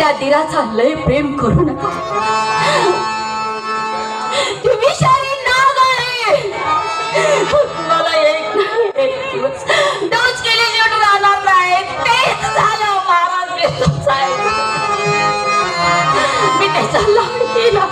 त्या दिराचा लय प्रेम करू नका. ती विषारी नाग आहे मला एक एक दिवस डोस केले शेवट राहणार नाही. तेच झालं महाराज मी मी त्याचा लाड केला.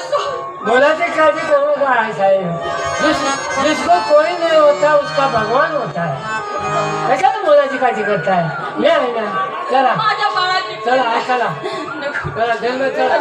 सोड मोलाची काळजी करो साहेब जिस, जिसको कोई नहीं होता उसका भगवान होता है कशाला मोलाची काळजी करताय ये ना चला माझ्या बाळाची चला हा, चला. चला जन्म चला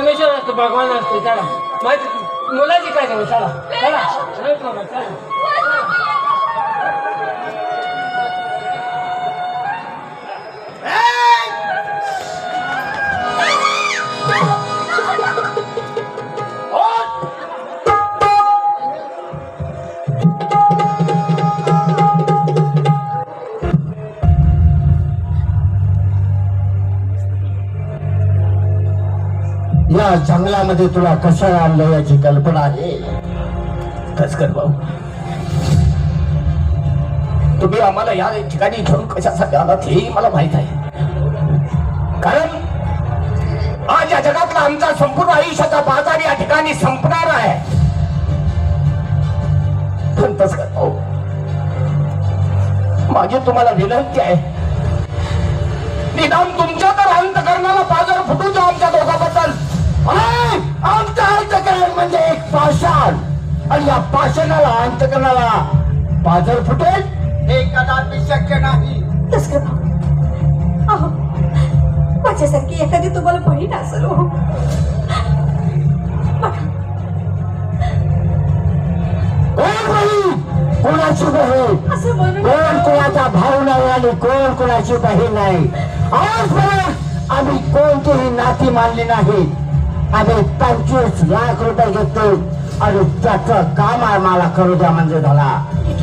परमेश्वर असतो भगवान असतो त्याला माहिती मुलाची काळजी करू चला चला रडू नका, चला या जंगलामध्ये तुला कसं आणलं याची कल्पना आहे? तस्कर भाऊ तुम्ही आम्हाला या ठिकाणी घेऊन कशासाठी आलात हेही मला माहीत आहे. कारण आज या जगातला आमचा संपूर्ण आयुष्याचा बाजार या ठिकाणी संपणार आहे. पण तस्कर भाऊ माझी तुम्हाला विनंती आहे. निदान तुमच्या तर अंतकरणाला बाजार फुटू द्या आमच्या आमचं अंतकरण म्हणजे एक पाषाण. आणि या पाषाणाला अंतकरणाला पाजर फुटेल हे कदापि शक्य नाही. तस्कर भाऊ अहो माझ्यासारखी एखादी तुम्हाला बहीण असेल हो. बघा. कोण बहीण? कोणाची बहीण? असं म्हणून कोण कोणाचा भाऊ नाही आणि कोण कोणाची बहीण नाही? आजपर्यंत आम्ही कोणतीही नाती मानली नाही. आम्ही पंचवीस लाख रुपये घेतो. आणि त्याचं काम आम्हाला करू द्या म्हणजे झाला.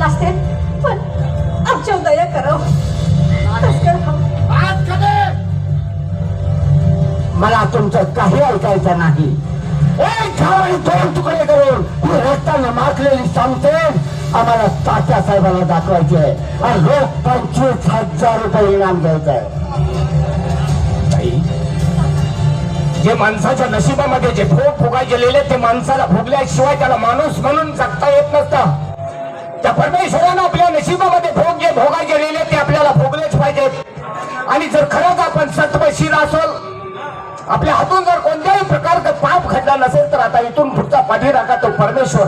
असते पण दया मला तुमचं काही ऐकायचं नाही. एक घाव आणि दोन तुकडे करून ही रस्त्याने माखलेली सांगते. आम्हाला तात्या साहेबांना दाखवायचे. आणि रोख पंचवीस हजार रुपये इनाम घ्यायचंय ताई, जे माणसाच्या नशिबामध्ये जे भोग भोगाय गेलेले ते माणसाला भोगल्याशिवाय त्याला माणूस म्हणून जगता येत नसतं. त्या परमेश्वरानं आपल्या नशिबामध्ये भोग जे भोगाय गेलेले ते आपल्याला भोगलेच पाहिजेत. आणि जर खरंच आपण सत्वशील असोल आपल्या हातून जर कोणत्याही प्रकारचं पाप घडला नसेल तर आता इथून पुढचा पाठी राखा तो परमेश्वर.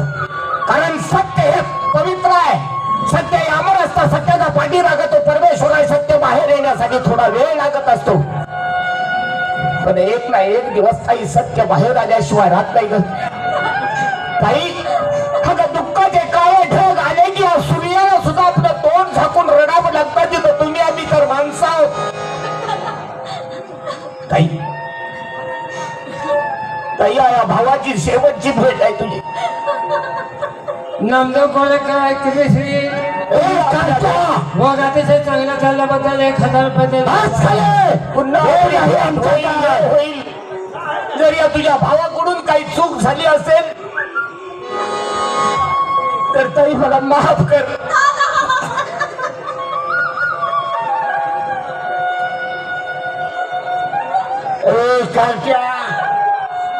कारण सत्य हे पवित्र आहे. सत्य हे अमर असतं. सत्याचा पाठीराखा तो परमेश्वर आहे. सत्य बाहेर येण्यासाठी थोडा वेळ लागत असतो. पण एक ना एक दिवस काही सत्य बाहेर आल्याशिवाय राहत नाही ग. काही अगं दुःखाचे काळे ढग आले की या सूर्याला सुद्धा आपलं तोंड झाकून रडावं लागतात तिथं तुम्ही आम्ही तर माणसं आहोत. ताई ताई या भावाची शेवटची भेट आहे तुझी. नमदो कोण काय श्री. मग अतिशय चांगला चालल्याबद्दल एक हजार रुपये! पुन्हा होईल. जर या तुझ्या भावाकडून काही चूक झाली असेल तर ताई मला माफ कर.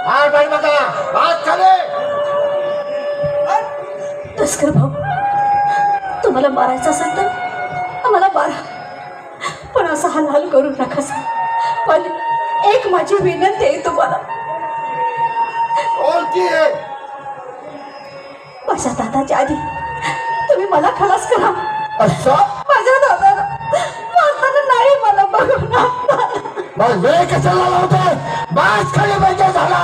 हा बाई बघा हात खाली तस्कर भाऊ. तुम्हाला मारायचं असेल तर आम्हाला मारा. पण असा हाल करू नका सर. पण एक माझी विनंती आहे तुम्हाला. माझ्या दादाच्या आधी तुम्ही मला खलास करा. माझ्या दादाला मारताना नाही मला बघून कशाला लावतोय? बास खाली म्हणजे झाला.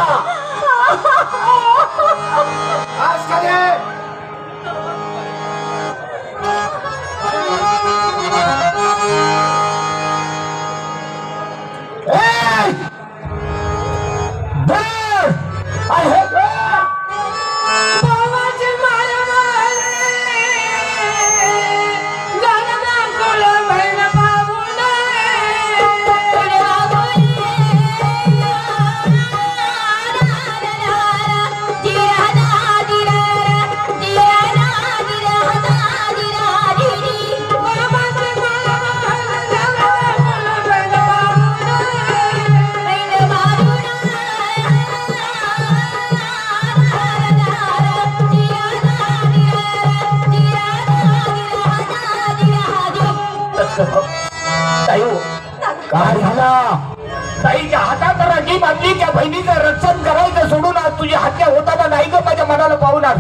माझ्या मनाला पाहुणार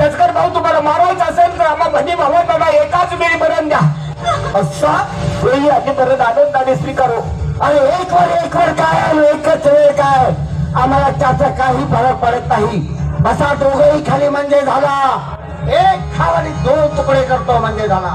तस्कर भाऊ तुम्हाला मारायचं असेल तर आम्हा बहिणी भावांना एकाच वेळी मरण द्या. असा वेळी आम्ही मरण आनंदाने स्वीकारू. आणि एक वर एक वर काय आणि एकच वेळ काय? आम्हाला त्याचा काही फरक पडत नाही. बसा दोघही खाली म्हणजे झाला. एक खाव आणि दोन तुकडे करतो म्हणजे झाला.